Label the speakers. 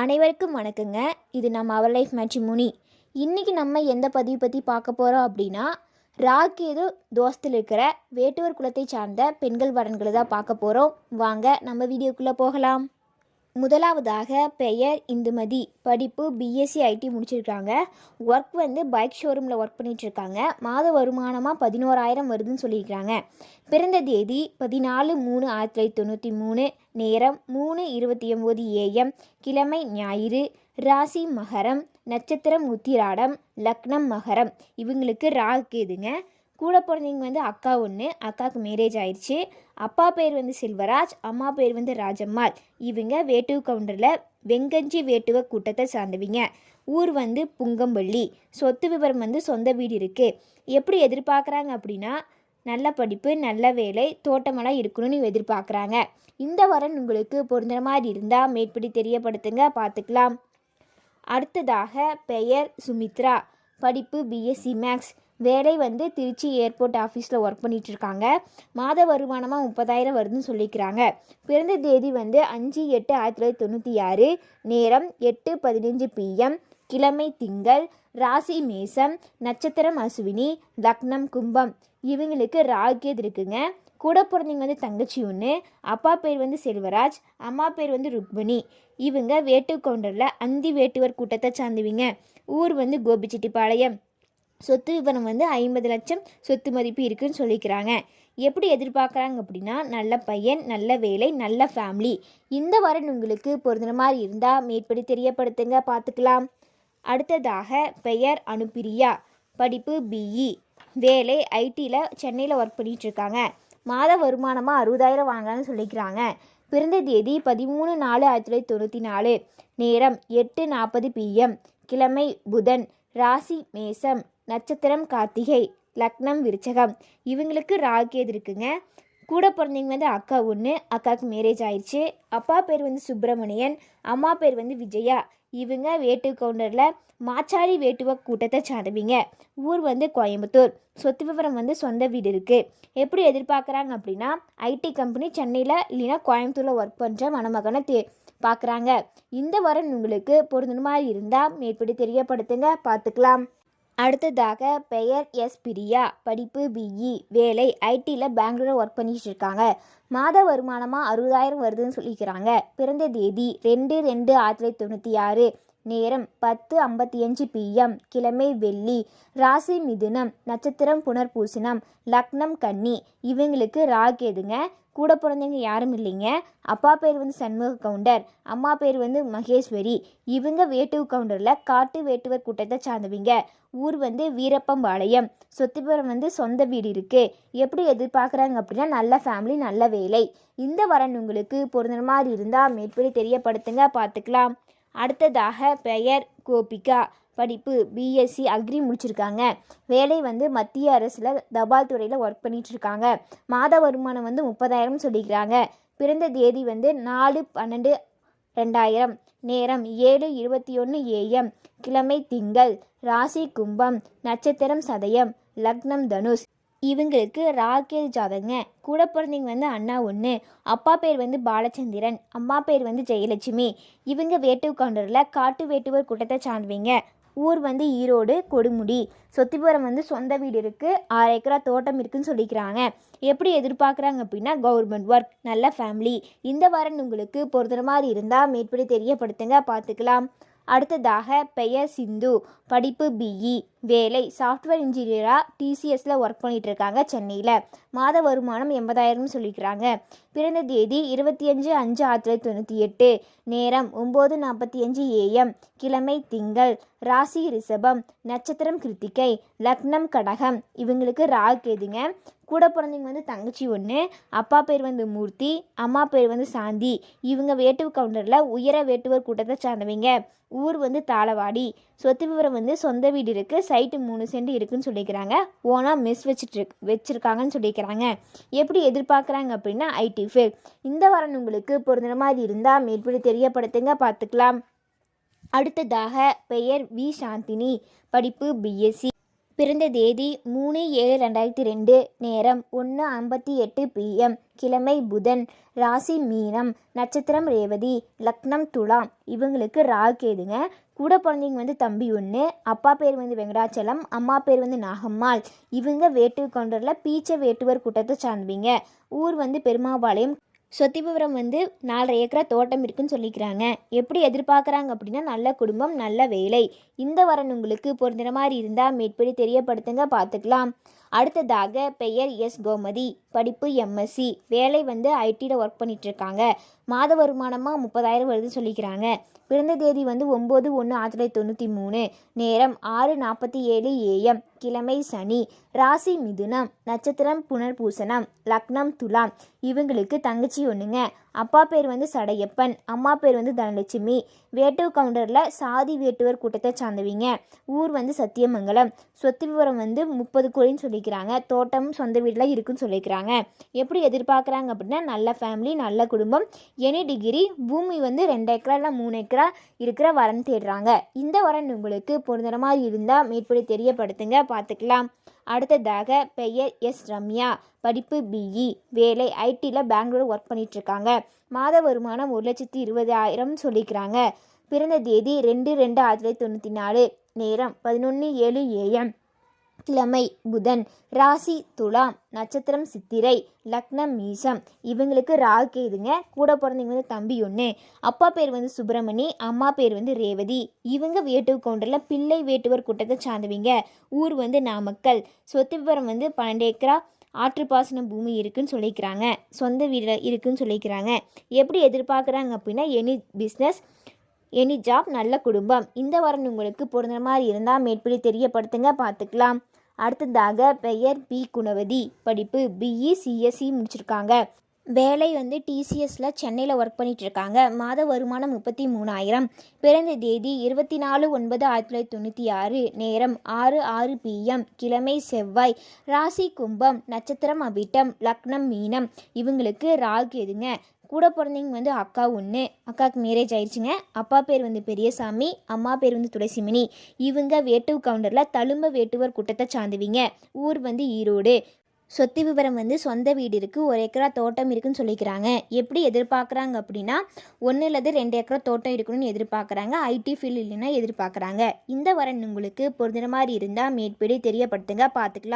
Speaker 1: அனைவருக்கும் வணக்கங்க. இது நம்ம அவர் லைஃப் மேட்ரிமோனி இன்றைக்கி நம்ம எந்த பதிவு பற்றி பார்க்க போகிறோம் அப்படின்னா ராக்கேது தோஸ்தில் இருக்கிற வேட்டுவர் குலத்தை சார்ந்த பெண்கள் வரன்களை தான் பார்க்க போகிறோம் வாங்க நம்ம வீடியோக்குள்ளே போகலாம். முதலாவதாக பெயர் இந்துமதி. படிப்பு பிஎஸ்சி ஐடி முடிச்சிருக்காங்க. ஒர்க் வந்து பைக் ஷோரூமில் ஒர்க் பண்ணிகிட்ருக்காங்க மாத வருமானமாக பதினோராயிரம் வருதுன்னு சொல்லியிருக்காங்க. பிறந்த தேதி பதினாலு மூணு ஆயிரத்தி தொள்ளாயிரத்தி தொண்ணூற்றி மூணு. நேரம் மூணு இருபத்தி ஒம்பது ஏஎம் கிழமை ஞாயிறு. ராசி மகரம். நட்சத்திரம் உத்திராடம். லக்னம் மகரம். இவங்களுக்கு ராகு எதுங்க கூட பிறந்தவங்க வந்து அக்கா ஒன்று அக்காவுக்கு மேரேஜ் ஆயிடுச்சு அப்பா பேர் வந்து செல்வராஜ் அம்மா பேர் வந்து ராஜம்மாள். இவங்க வேட்டுவ கவுண்டரில் வெங்கஞ்சி வேட்டுவ கூட்டத்தை சார்ந்தவங்க. ஊர் வந்து புங்கம்பள்ளி. சொத்து விவரம் வந்து சொந்த வீடு இருக்குது எப்படி எதிர்பார்க்குறாங்க அப்படின்னா நல்ல படிப்பு நல்ல வேலை தோட்டமெல்லாம் இருக்கணும்னு எதிர்பார்க்குறாங்க. இந்த வரன் உங்களுக்கு பொருந்துகிற மாதிரி இருந்தால் மேற்படி தெரியப்படுத்துங்க பார்த்துக்கலாம். அடுத்ததாக பெயர் சுமித்ரா. படிப்பு பிஎஸ்சி மேக்ஸ் வேலை வந்து திருச்சி ஏர்போர்ட் ஆஃபீஸில் ஒர்க் பண்ணிகிட்டு இருக்காங்க மாத வருமானமாக முப்பதாயிரம் வருதுன்னு சொல்லிக்கிறாங்க. பிறந்த தேதி வந்து அஞ்சு எட்டு ஆயிரத்தி தொள்ளாயிரத்தி தொண்ணூற்றி ஆறு. நேரம் எட்டு பதினஞ்சு பிஎம் கிழமை திங்கள் ராசி மேசம் நட்சத்திரம் அசுவினி லக்னம் கும்பம். இவங்களுக்கு ராகியது இருக்குங்க. கூட பிறந்தவங்க வந்து தங்கச்சி ஒன்று அப்பா பேர் வந்து செல்வராஜ் அம்மா பேர் வந்து ருக்மணி. இவங்க வேட்டு கவுண்டரில் அந்தி வேட்டுவர் கூட்டத்தை சார்ந்தவங்க. ஊர் வந்து கோபிச்செட்டிப்பாளையம். சொத்து விவரம் வந்து ஐம்பது லட்சம் சொத்து மதிப்பு இருக்குன்னு சொல்லிக்கிறாங்க. எப்படி எதிர்பார்க்குறாங்க அப்படின்னா நல்ல பையன் நல்ல வேலை நல்ல ஃபேமிலி இந்த வரன் உங்களுக்கு பொருந்துற மாதிரி இருந்தால் மேற்படி தெரியப்படுத்துங்க பார்த்துக்கலாம். அடுத்ததாக பெயர் அனுப்பிரியா. படிப்பு பிஇ வேலை ஐடியில் சென்னையில் ஒர்க் பண்ணிகிட்ருக்காங்க மாத வருமானமாக அறுபதாயிரம் வாங்கலாம்னு சொல்லிக்கிறாங்க. பிறந்த தேதி பதிமூணு நாலு ஆயிரத்தி தொள்ளாயிரத்தி தொண்ணூற்றி நாலு. நேரம் எட்டு நாற்பது பிஎம் கிழமை புதன். ராசி மேசம். நட்சத்திரம் கார்த்திகை லக்னம் விருச்சகம். இவங்களுக்கு ராகேது இருக்குங்க. கூட பிறந்தவங்க வந்து அக்கா ஒன்று அக்காவுக்கு மேரேஜ் ஆயிடுச்சு அப்பா பேர் வந்து சுப்பிரமணியன் அம்மா பேர் வந்து விஜயா. இவங்க வேட்டு கவுண்டரில் மாச்சாரி வேட்டுவ கூட்டத்தை சார்ந்தவங்க. ஊர் வந்து கோயம்புத்தூர். சொத்து விவரம் வந்து சொந்த வீடு இருக்குது எப்படி எதிர்பார்க்குறாங்க அப்படின்னா ஐடி கம்பெனி சென்னையில் இல்லைன்னா கோயம்புத்தூரில் ஒர்க் பண்ணுற மணமகனை தே பார்க்குறாங்க இந்த வரன் உங்களுக்கு பொருந்துன மாதிரி இருந்தால் மேற்படி தெரியப்படுத்துங்க. பார்த்துக்கலாம். அடுத்ததாக பெயர் எஸ். பிரியா. படிப்பு பிஇ வேலை ஐடியில் பெங்களூரில் ஒர்க் பண்ணிட்டு இருக்காங்க மாத வருமானமாக அறுபதாயிரம் வருதுன்னு சொல்லிக்கிறாங்க. பிறந்த தேதி ரெண்டு ரெண்டு ஆயிரத்தி தொள்ளாயிரத்தி தொண்ணூற்றி ஆறு. நேரம் பத்து ஐம்பத்தி அஞ்சு பிஎம் கிழமை வெள்ளி. ராசி மிதுனம். நட்சத்திரம் புனர்பூசணம். லக்னம் கன்னி. இவங்களுக்கு ராகேதுங்க கூட பிறந்தவங்க யாரும் இல்லைங்க. அப்பா பேர் வந்து சண்முக கவுண்டர். அம்மா பேர் வந்து மகேஸ்வரி. இவங்க வேட்டுவ கவுண்டரில் காட்டு வேட்டுவர் கூட்டத்தை சார்ந்தவங்க. ஊர் வந்து வீரப்பம்பாளையம். சொத்துப்புறம் வந்து சொந்த வீடு இருக்குது எப்படி எதிர்பார்க்குறாங்க அப்படின்னா நல்ல ஃபேமிலி நல்ல வேலை. இந்த வரன் உங்களுக்கு பொருந்தர் மாதிரி இருந்தால் மேற்படி தெரியப்படுத்துங்க. பார்த்துக்கலாம். அடுத்ததாக பெயர் கோபிகா. படிப்பு பிஎஸ்சி அக்ரி முடிச்சிருக்காங்க. வேலை வந்து மத்திய அரசில் தபால் துறையில் ஒர்க் பண்ணிகிட்ருக்காங்க மாத வருமானம் வந்து முப்பதாயிரம் சொல்லிக்கிறாங்க. பிறந்த தேதி வந்து நாலு பன்னெண்டு ரெண்டாயிரம். நேரம் ஏழு இருபத்தி ஒன்று ஏஎம் கிழமை திங்கள். ராசி கும்பம். நட்சத்திரம் சதயம். லக்னம் தனுஷ். இவங்களுக்கு ராகேல் ஜாதகங்க. கூட பிறந்தவங்க வந்து அண்ணா ஒன்று அப்பா பேர் வந்து பாலச்சந்திரன் அம்மா பேர் வந்து ஜெயலட்சுமி. இவங்க வேட்டுவ கவுண்டரில் காட்டு வேட்டுவர் கூட்டத்தை சார்ந்தவங்க. ஊர் வந்து ஈரோடு கொடுமுடி. சொத்திபுரம் வந்து சொந்த வீடு இருக்குது ஆறு ஏக்கரா தோட்டம் இருக்குன்னு சொல்லிக்கிறாங்க. எப்படி எதிர்பார்க்குறாங்க அப்படின்னா கவர்மெண்ட் ஒர்க் நல்ல ஃபேமிலி இந்த வாரம் உங்களுக்கு பொறுத்துற மாதிரி இருந்தால் மேற்படி தெரியப்படுத்துங்க பார்த்துக்கலாம். அடுத்ததாக பெயர் சிந்து படிப்பு பிஇ வேலை சாஃப்ட்வேர் இன்ஜினியராக டிசிஎஸில் ஒர்க் பண்ணிகிட்ருக்காங்க இருக்காங்க சென்னையில். மாத வருமானம் எண்பதாயிரம்னு சொல்லிக்கிறாங்க. பிறந்த தேதி இருபத்தி அஞ்சு அஞ்சு ஆயிரத்தி தொள்ளாயிரத்தி தொண்ணூற்றி எட்டு. நேரம் ஒம்பது நாற்பத்தி அஞ்சு ஏஎம் கிழமை திங்கள். ராசி ரிஷபம். நட்சத்திரம் கிருத்திகை. லக்னம் கடகம். இவங்களுக்கு ராகு எதுங்க கூட பிறந்தவங்க வந்து தங்கச்சி ஒன்று அப்பா பேர் வந்து மூர்த்தி அம்மா பேர் வந்து சாந்தி. இவங்க வேட்டுவ கவுண்டரில் உயர வேட்டுவர் கூட்டத்தை சார்ந்தவங்க. ஊர் வந்து தாளவாடி. சொத்து விவரம் வந்து சொந்த வீடு இருக்குது சைட்டு மூணு சென்ட் இருக்குன்னு சொல்லிக்கிறாங்க. ஓனாக மிஸ் வச்சுட்டு வச்சுருக்காங்கன்னு சொல்லிக்கிறாங்க. எப்படி எதிர்பார்க்குறாங்க அப்படின்னா ஐடி ஃபீல்ட் இந்த வாரம் உங்களுக்கு பொருந்துற மாதிரி இருந்தால் மேற்படி தெரியப்படுத்துங்க பார்த்துக்கலாம். அடுத்ததாக பெயர் வி. சாந்தினி. படிப்பு பிஎஸ்சி பிறந்த தேதி மூணு ஏழு ரெண்டாயிரத்தி ரெண்டு நேரம் ஒன்று ஐம்பத்தி எட்டு பிஎம் கிழமை புதன் ராசி மீனம் நட்சத்திரம் ரேவதி லக்னம் துலாம். இவங்களுக்கு ராகேதுங்க கூட பிறந்தவங்க வந்து தம்பி ஒன்று அப்பா பேர் வந்து வெங்கடாச்சலம் அம்மா பேர் வந்து நாகம்மாள். இவங்க வேட்டு கவுண்டரில் பீச்ச வேட்டுவர் கூட்டத்தை சார்ந்தவங்க. ஊர் வந்து பெருமாபாளையம். சொத்திபுரம் வந்து நாலரை ஏக்கரா தோட்டம் இருக்குன்னு சொல்லிக்கிறாங்க. எப்படி எதிர்பார்க்குறாங்க அப்படின்னா நல்ல குடும்பம் நல்ல வேலை. இந்த வரன் உங்களுக்கு பொருந்துகிற மாதிரி இருந்தால் மேற்படி தெரியப்படுத்துங்க பார்த்துக்கலாம். அடுத்ததாக பெயர் எஸ். கோமதி படிப்பு எம்எஸ்சி வேலை வந்து ஐடியில் ஒர்க் பண்ணிகிட்ருக்காங்க மாத வருமானமாக முப்பதாயிரம் வருதுன்னு சொல்லிக்கிறாங்க. பிறந்த தேதி வந்து ஒம்பது ஒன்று ஆயிரத்தி தொள்ளாயிரத்தி தொண்ணூற்றி மூணு. நேரம் ஆறு நாற்பத்தி ஏழு ஏஎம் கிழமை சனி. ராசி மிதுனம் நட்சத்திரம் புனர்பூசணம் லக்னம் துலாம். இவங்களுக்கு தங்கச்சி ஒன்றுங்க அப்பா பேர் வந்து சடையப்பன் அம்மா பேர் வந்து தனலட்சுமி. வேட்டு கவுண்டரில் சாதி வேட்டுவர் கூட்டத்தை சார்ந்தவங்க. ஊர் வந்து சத்தியமங்கலம். சொத்து விவரம் வந்து முப்பது கோடின்னு சொல்லிக்கிறாங்க. தோட்டம் சொந்த வீட்டில் இருக்குன்னு சொல்லிக்கிறாங்க. எப்படி எதிர்பார்க்குறாங்க அப்படின்னா நல்ல ஃபேமிலி நல்ல குடும்பம். எனி டிகிரி பூமி வந்து ரெண்டு ஏக்கரா இல்லை மூணு ஏக்கரா இருக்கிற வரன் தேடுறாங்க. இந்த வரன் உங்களுக்கு பொருந்துற மாதிரி இருந்தால் மேற்படி தெரியப்படுத்துங்க. பார்த்துக்கலாம். அடுத்ததாக பெயர் எஸ் ரம்யா. படிப்பு பிஇ வேலை ஐடியில் பெங்களூர் ஒர்க் பண்ணிகிட்ருக்காங்க மாத வருமானம் ஒரு லட்சத்தி இருபதாயிரம் சொல்லிக்கிறாங்க. பிறந்த தேதி ரெண்டு ரெண்டு ஆயிரத்தி தொள்ளாயிரத்தி தொண்ணூற்றி நாலு. நேரம் பதினொன்று ஏழு ஏஎம் கிழமை புதன் ராசி துலாம் நட்சத்திரம் சித்திரை லக்னம் மீசம். இவங்களுக்கு ராகேதுங்க கூட பிறந்தவங்க வந்து தம்பி ஒன்று அப்பா பேர் வந்து சுப்பிரமணி அம்மா பேர் வந்து ரேவதி. இவங்க வேட்டுவ கவுண்டரில் பிள்ளை வேட்டுவர் கூட்டத்தை சார்ந்தவங்க. ஊர் வந்து நாமக்கல். சொத்து விவரம் வந்து பன்னெண்டு ஏக்கரா ஆற்றுப்பாசன பூமி இருக்குன்னு சொல்லிக்கிறாங்க. சொந்த வீடு இருக்குன்னு சொல்லிக்கிறாங்க. எப்படி எதிர்பார்க்குறாங்க அப்படின்னா எனி பிஸ்னஸ் எனி ஜாப் நல்ல குடும்பம். இந்த வரன் உங்களுக்கு பொருந்த மாதிரி இருந்தால் மேற்படி தெரியப்படுத்துங்க. பார்த்துக்கலாம். அடுத்ததாக பெயர் பி குணவதி. படிப்பு பிஇ சிஎஸ்சி முடிச்சிருக்காங்க. வேலை வந்து டிசிஎஸில் சென்னையில் ஒர்க் பண்ணிட்டு இருக்காங்க. மாத வருமானம் முப்பத்தி மூணாயிரம். பிறந்த தேதி இருபத்தி நாலு ஒன்பது ஆயிரத்தி தொள்ளாயிரத்தி தொண்ணூற்றி ஆறு. நேரம் ஆறு ஆறு பிஎம் கிழமை செவ்வாய். ராசி கும்பம் நட்சத்திரம் அபிட்டம் லக்னம் மீனம். இவங்களுக்கு ராகு எதுங்க? கூட பிறந்தவங்க வந்து அக்கா ஒன்று அக்காவுக்கு மேரேஜ் ஆயிடுச்சுங்க. அப்பா பேர் வந்து பெரியசாமி அம்மா பேர் வந்து துளசிமணி. இவங்க வேட்டுவ கவுண்டரில் தழும்ப வேட்டுவர் கூட்டத்தை சார்ந்துவீங்க. ஊர் வந்து ஈரோடு. சொத்து விவரம் வந்து சொந்த வீடு இருக்குது ஒரு ஏக்கரா தோட்டம் இருக்குன்னு சொல்லிக்கிறாங்க. எப்படி எதிர்பார்க்குறாங்க அப்படின்னா ஒன்று இல்லது ரெண்டு ஏக்கரா தோட்டம் இருக்கணும்னு எதிர்பார்க்குறாங்க. ஐடி ஃபீல்டு இல்லைன்னா எதிர்பார்க்குறாங்க. இந்த வரன் உங்களுக்கு பொருந்துற மாதிரி இருந்தால் மேற்படி தெரியப்படுத்துங்க. பார்த்துக்கலாம்